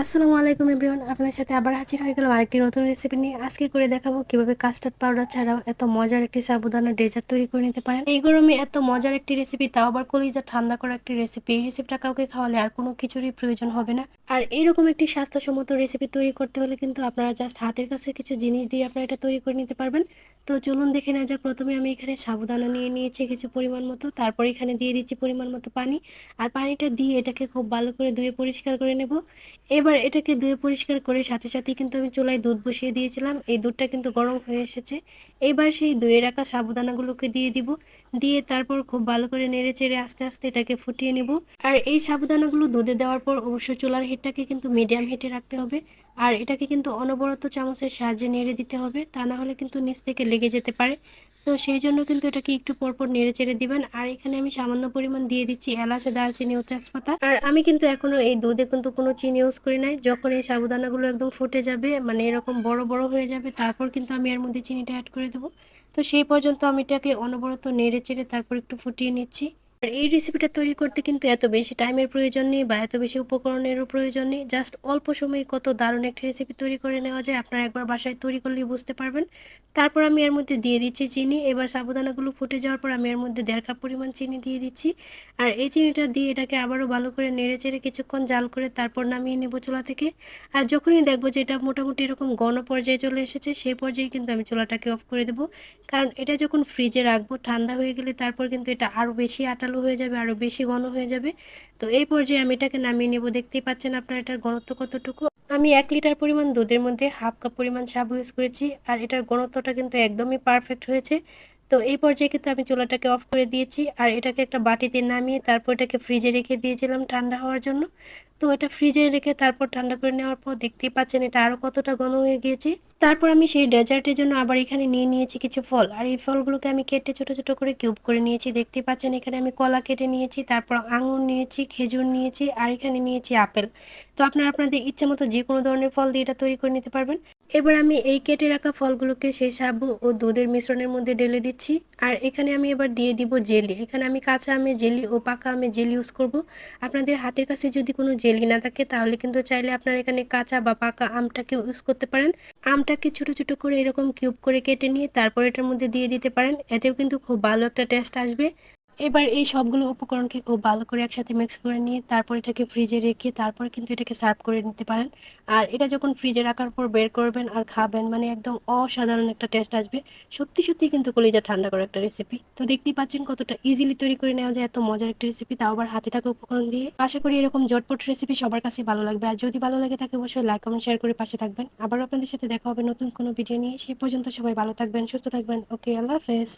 আসসালামু আলাইকুম এভরিওয়ান, আপনার সাথে আবার হাজির হয়ে গেলাম আরেকটি নতুন রেসিপি নিয়ে। আজকে করে দেখাবো কীভাবে কাস্টার্ড পাউডার ছাড়াও এত মজার একটি সাবুদানা ডেজার্ট তৈরি করে নিতে পারেন। এই গরমে এত মজার একটি রেসিপি তাও আবার কলিজা ঠান্ডা করা একটি রেসিপি এই রেসিপিটা কাউকে খাওয়ালে আর কোনো কিছুরই প্রয়োজন হবে না। আর এইরকম একটি স্বাস্থ্যসম্মত রেসিপি তৈরি করতে হলে কিন্তু আপনারা জাস্ট হাতের কাছে কিছু জিনিস দিয়ে আপনারা এটা তৈরি করে নিতে পারবেন। তো চলুন দেখে নেওয়া যাক, প্রথমে আমি এখানে সাবুদানা নিয়ে নিয়েছি কিছু পরিমাণ মতো। তারপর এখানে দিয়ে দিচ্ছি পরিমাণ মতো পানি। আর পানিটা দিয়ে এটাকে খুব ভালো করে ধুয়ে পরিষ্কার করে নেব। এবার এটাকে ধুয়ে পরিষ্কার করে সাথে সাথে কিন্তু আমি চুলায় দুধ বসিয়ে দিয়েছিলাম। এই দুধটা কিন্তু গরম হয়ে এসেছে। এবার সেই দুয়ে রাখা সাবুদানাগুলোকে দিয়ে দিব। দিয়ে তারপর খুব ভালো করে নেড়ে চেড়ে আস্তে আস্তে এটাকে ফুটিয়ে নেব। আর এই সাবুদানাগুলো দুধে দেওয়ার পর অবশ্য চুলার হিটটাকে কিন্তু মিডিয়াম হিটে রাখতে হবে। আর এটাকে কিন্তু অনবরত চামচের সাহায্যে নেড়ে দিতে হবে, তা না হলে কিন্তু নিচ থেকে লেগে যেতে পারে। তো সেই জন্য কিন্তু এটাকে একটু পরপর নেড়ে চেড়ে দিবেন। আর এখানে আমি সামান্য পরিমাণ দিয়ে দিচ্ছি এলাচে, দারচিনি ও তেজপাতা। আর আমি কিন্তু এখনও এই দুধে কিন্তু কোনো চিনি ইউজ করি নাই। যখন এই সাবুদানাগুলো একদম ফুটে যাবে মানে এরকম বড় বড় হয়ে যাবে, তারপর কিন্তু আমি এর মধ্যে চিনিটা অ্যাড করে দেবো। তো সেই পর্যন্ত আমি এটাকে অনবরত নেড়ে চেড়ে তারপর একটু ফুটিয়ে নিচ্ছি। আর এই রেসিপিটা তৈরি করতে কিন্তু এত বেশি টাইমের প্রয়োজন নেই বা এত বেশি উপকরণেরও প্রয়োজন নেই। জাস্ট অল্প সময়ে কত দারুণ একটা রেসিপি তৈরি করে নেওয়া যায় আপনারা একবার বাসায় তৈরি করলেই বুঝতে পারবেন। তারপর আমি এর মধ্যে দিয়ে দিচ্ছি চিনি। এবার সাবুদানাগুলো ফুটে যাওয়ার পর আমি এর মধ্যে দেড় কাপ পরিমাণ চিনি দিয়ে দিচ্ছি। আর এই চিনিটা দিয়ে এটাকে আবারও ভালো করে নেড়ে চেড়ে কিছুক্ষণ জাল করে তারপর নামিয়ে নেব চুলা থেকে। আর যখনই দেখব যে এটা মোটামুটি এরকম গণ পর্যায়ে চলে এসেছে সেই পর্যায়ে কিন্তু আমি চুলাটাকে অফ করে দেবো। কারণ এটা যখন ফ্রিজে রাখব, ঠান্ডা হয়ে গেলে তারপর কিন্তু এটা আরও বেশি আটাল আটালো হয়ে যাবে আরও বেশি ঘন হয়ে যাবে। তো এই পর্যায়ে আমি এটাকে নামিয়ে নেব। দেখতেই পাচ্ছেন আপনার এটার ঘনত্ব কতটুকু। আমি এক লিটার পরিমাণ দুধের মধ্যে হাফ কাপ পরিমাণ সাবু ইউজ করেছি। আর এটার ঘনত্বটা কিন্তু একদমই পারফেক্ট হয়েছে। তো এই পর্যায়ে কিন্তু আমি চুলাটাকে অফ করে দিয়েছি। আর এটাকে একটা বাটিতে নামিয়ে তারপর এটাকে ফ্রিজে রেখে দিয়েছিলাম ঠান্ডা হওয়ার জন্য। তো এটা ফ্রিজে রেখে তারপর ঠান্ডা করে নেওয়ার পর দেখতেই পাচ্ছেন এটা আরও কতটা ঘন হয়ে গিয়েছে। তারপর আমি সেই ডেজার্টের জন্য আবার এখানে নিয়ে নিয়েছি কিছু ফল। আর এই ফলগুলোকে আমি কেটে ছোট ছোট করে কিউব করে নিয়েছি। দেখতে পাচ্ছেন এখানে আমি কলা কেটে নিয়েছি, তারপর আঙুর নিয়েছি, খেজুর নিয়েছি, আর এখানে নিয়েছি আপেল। তো আপনারা আপনাদের ইচ্ছা মতো যে কোনো ধরনের ফল দিয়ে এটা তৈরি করে নিতে পারবেন। এবার আমি এই কেটে রাখা ফলগুলোকে সেই সাবু ও দুধের মিশ্রণের মধ্যে ঢেলে দিচ্ছি। আর এখানে আমি এবার দিয়ে দিব জেলি। এখানে আমি কাঁচা আমের জেলি ও পাকা আমের জেলি ইউজ করব। আপনাদের হাতের কাছে যদি কোনো জেলি না থাকে, তাহলে কিন্তু চাইলে আপনারা এখানে কাঁচা বা পাকা আমটাকে ইউজ করতে পারেন। আমটাকে ছোট ছোট করে এরকম কিউব করে কেটে নিয়ে তারপর এটার মধ্যে দিয়ে দিতে পারেন। এতেও কিন্তু খুব ভালো একটা টেস্ট আসবে। এবার এই সবগুলো উপকরণকে খুব ভালো করে একসাথে মিক্স করে নিয়ে তারপর এটাকে ফ্রিজে রেখে তারপর কিন্তু এটাকে সার্ভ করে নিতে পারেন। আর এটা যখন ফ্রিজে রাখার পর বের করবেন আর খাবেন মানে একদম অসাধারণ একটা টেস্ট আসবে। সত্যি সত্যি কিন্তু কলিজা ঠান্ডা করা একটা রেসিপি তো দেখতেই পাচ্ছেন কতটা ইজিলি তৈরি করে নেওয়া যায়, এত মজার একটা রেসিপি তাও আবার হাতে থাকা উপকরণ দিয়ে। আশা করি এরকম জটপট রেসিপি সবার কাছে ভালো লাগবে। আর যদি ভালো লাগে থাকে অবশ্যই লাইক কমেন্ট শেয়ার করে পাশে থাকবেন। আবার আপনাদের সাথে দেখা হবে নতুন কোনো ভিডিও নিয়ে। সেই পর্যন্ত সবাই ভালো থাকবেন, সুস্থ থাকবেন। ওকে আল্লাহ হাফেজ।